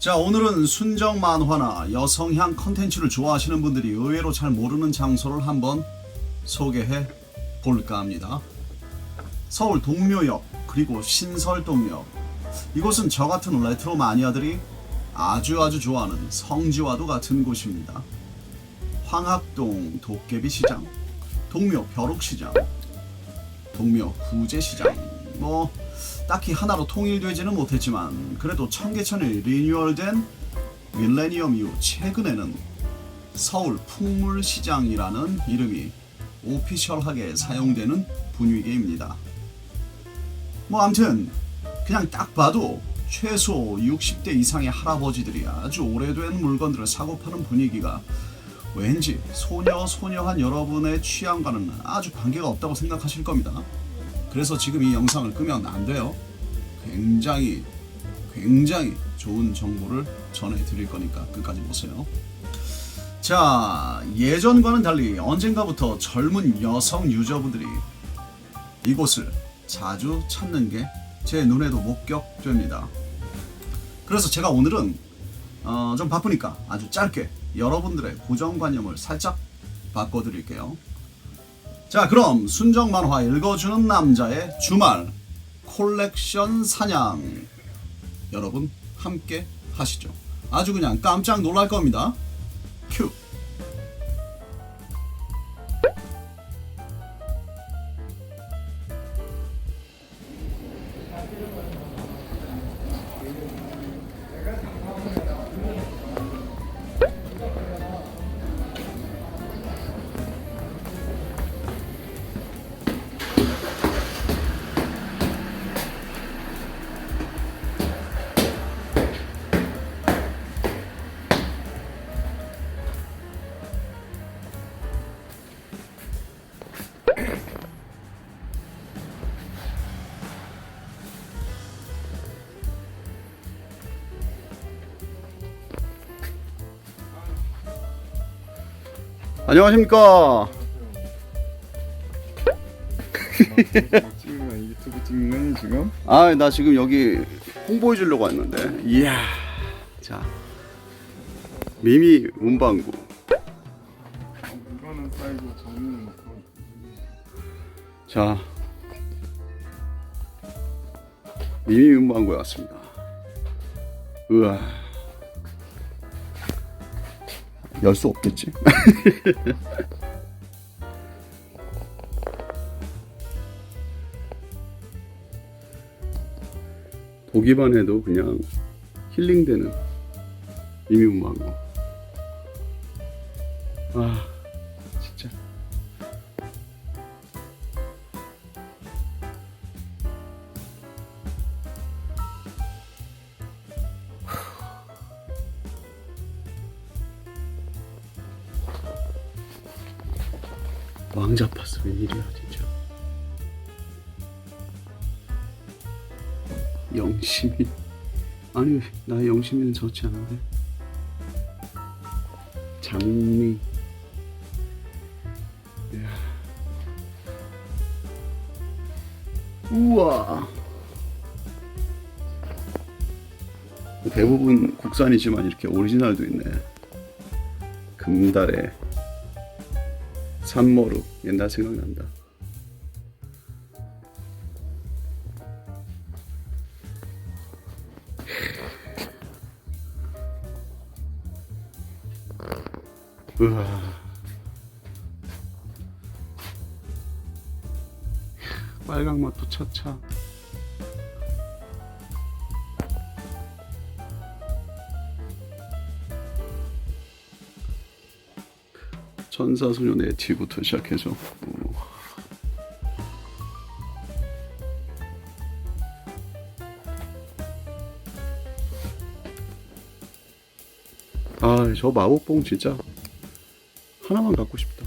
자 오늘은 순정 만화나 여성향 컨텐츠를 좋아하시는 분들이 의외로 잘 모르는 장소를 한번 소개해 볼까 합니다. 서울 동묘역 그리고 신설동역 이곳은 저 같은 레트로 마니아들이 아주 아주 좋아하는 성지와도 같은 곳입니다. 황학동 도깨비 시장, 동묘 벼룩시장, 동묘 구제시장 뭐 딱히 하나로 통일되지는 못했지만 그래도 청계천이 리뉴얼된 밀레니엄 이후 최근에는 서울 풍물시장이라는 이름이 오피셜하게 사용되는 분위기입니다. 뭐 암튼 그냥 딱 봐도 최소 60대 이상의 할아버지들이 아주 오래된 물건들을 사고 파는 분위기가 왠지 소녀 소녀한 여러분의 취향과는 아주 관계가 없다고 생각하실 겁니다. 그래서 지금 이 영상을 끄면 안 돼요. 굉장히 굉장히 좋은 정보를 전해 드릴 거니까 끝까지 보세요. 자 예전과는 달리 언젠가부터 젊은 여성 유저분들이 이곳을 자주 찾는 게 제 눈에도 목격됩니다. 그래서 제가 오늘은 어, 좀 바쁘니까 아주 짧게 여러분들의 고정관념을 살짝 바꿔드릴게요. 자, 그럼 순정 만화 읽어주는 남자의 주말 콜렉션 사냥 여러분 함께 하시죠. 아주 그냥 깜짝 놀랄 겁니다. 큐. 안녕하십니까. 찍는 유튜브 찍는 지금? 아, 나 지금 여기 홍보해 주려고 왔는데. 이야. 자. 미미 문방구. 이거는 사이고 저는 그 자. 미미 문방구에 왔습니다. 우와. 열 수 없겠지? 보기만 해도 그냥 힐링되는 미미 문방구. 아, 왕자 파스 웬일이야 진짜. 영심이 아니 나 영심이는 좋지 않은데. 장미. 이야. 우와. 대부분 국산이지만 이렇게 오리지널도 있네. 금달에 산모루 옛날 생각난다. 우와. 빨강 맛도 차차. 천사소년의 뒤부터 시작해서 오. 아, 저 마법봉 진짜 하나만 갖고 싶다.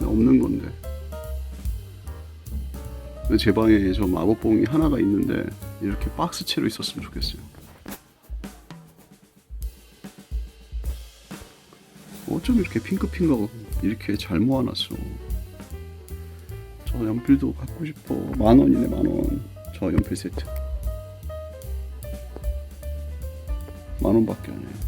없는 건데. 제 방에 저 마법봉이 하나가 있는데 이렇게 박스채로 있었으면 좋겠어요. 어쩜 이렇게 핑크핑크하고 이렇게 잘 모아놨어. 저 연필도 갖고 싶어. 만 원이네 만 원. 저 연필 세트. 만 원밖에 안 해. 자,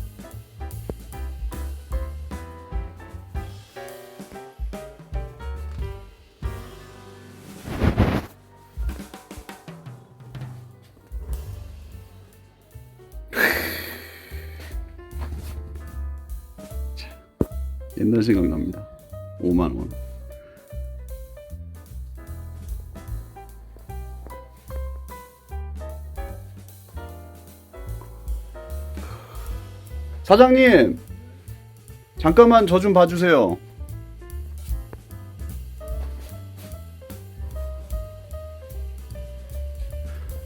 옛날 생각납니다. 5만 원. 사장님 잠깐만 저 좀 봐주세요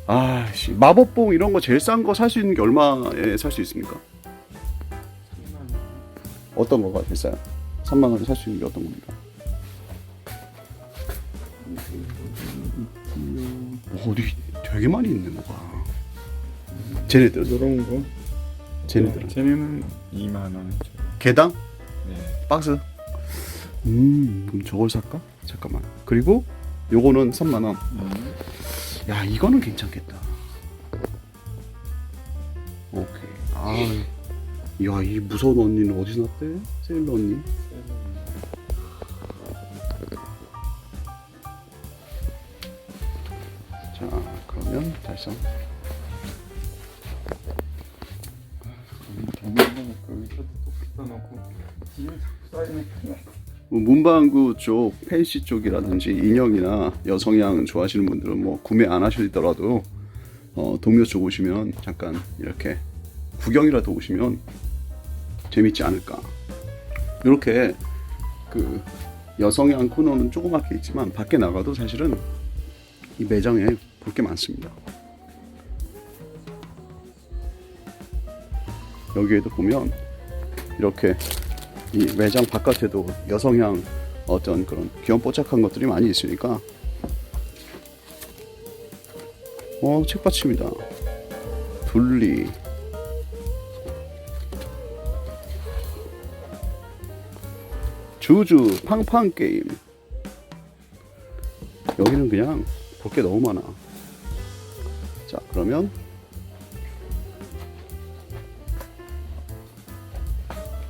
아 씨 마법봉 이런 거 제일 싼 거 살 수 있는 게 얼마에 살 수 있습니까? 어떤 거가 제일 싸요? 3만 원에 살 수 있는 게 어떤 겁니까? 뭐 어디 되게 많이 있네 뭐가 쟤네들은 이런 거. 쟤네들은 쟤네는 2만 원. 개당? 네. 박스. 음, 그럼 저걸 살까? 잠깐만. 그리고 요거는 3만 원. 음. 야, 이거는 괜찮겠다. 오케이. 아, 야, 이 무서운 언니는 어디서 났대? 세일러 언니. 자, 그러면 달성. 뭐 문방구 쪽, 펜시 쪽이라든지 인형이나 여성향 좋아하시는 분들은 뭐 구매 안 하시더라도 어, 동묘 쪽 오시면 잠깐 이렇게 구경이라도 오시면 재밌지 않을까. 이렇게 그 여성향 코너는 조그맣게 있지만 밖에 나가도 사실은 이 매장에 볼 게 많습니다. 여기에도 보면 이렇게 이 매장 바깥에도 여성향 어떤 그런 귀염뽀짝한 것들이 많이 있으니까 어 책받침이다 둘리 주주 팡팡 게임 여기는 그냥 볼 게 너무 많아 자 그러면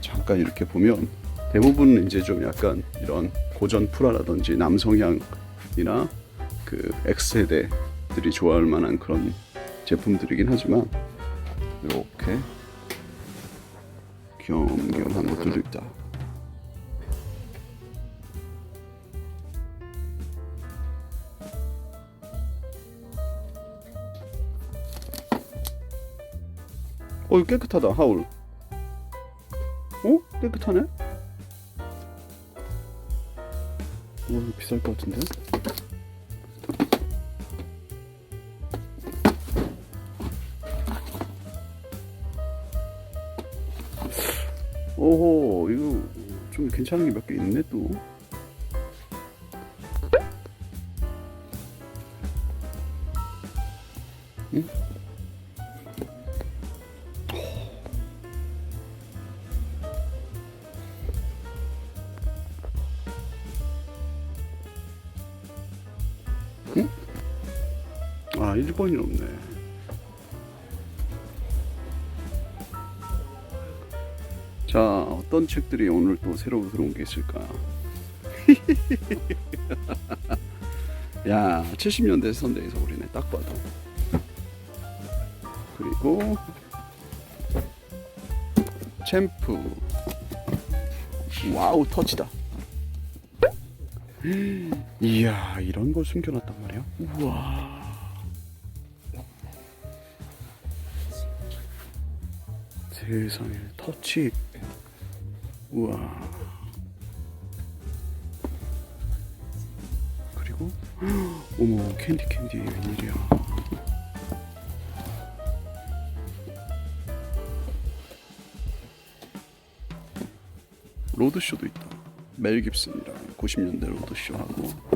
잠깐 이렇게 보면 대부분 이제 좀 약간 이런 고전 프라라든지 남성향이나 그 X세대들이 좋아할 만한 그런 제품들이긴 하지만 이렇게 귀염귀염한 것들도 있다. 어, 이거 깨끗하다, 하울. 어? 깨끗하네? 어, 이거 비쌀 것 같은데? 오호, 이거 좀 괜찮은 게 몇 개 있네, 또. 응? 1번이 없네. 자, 어떤 책들이 오늘 또 새로 들어온 게 있을까? 야, 70년대 선대에서 우리네, 딱 봐도. 그리고, 챔프. 와우, 터치다. 이야, 이런 걸 숨겨놨단 말이야? 우와. 세상에 터치. 우와. 그리고 어머 캔디 캔디 웬일이야. 로드쇼도 있다. 멜 깁슨이랑 90년대 로드쇼 하고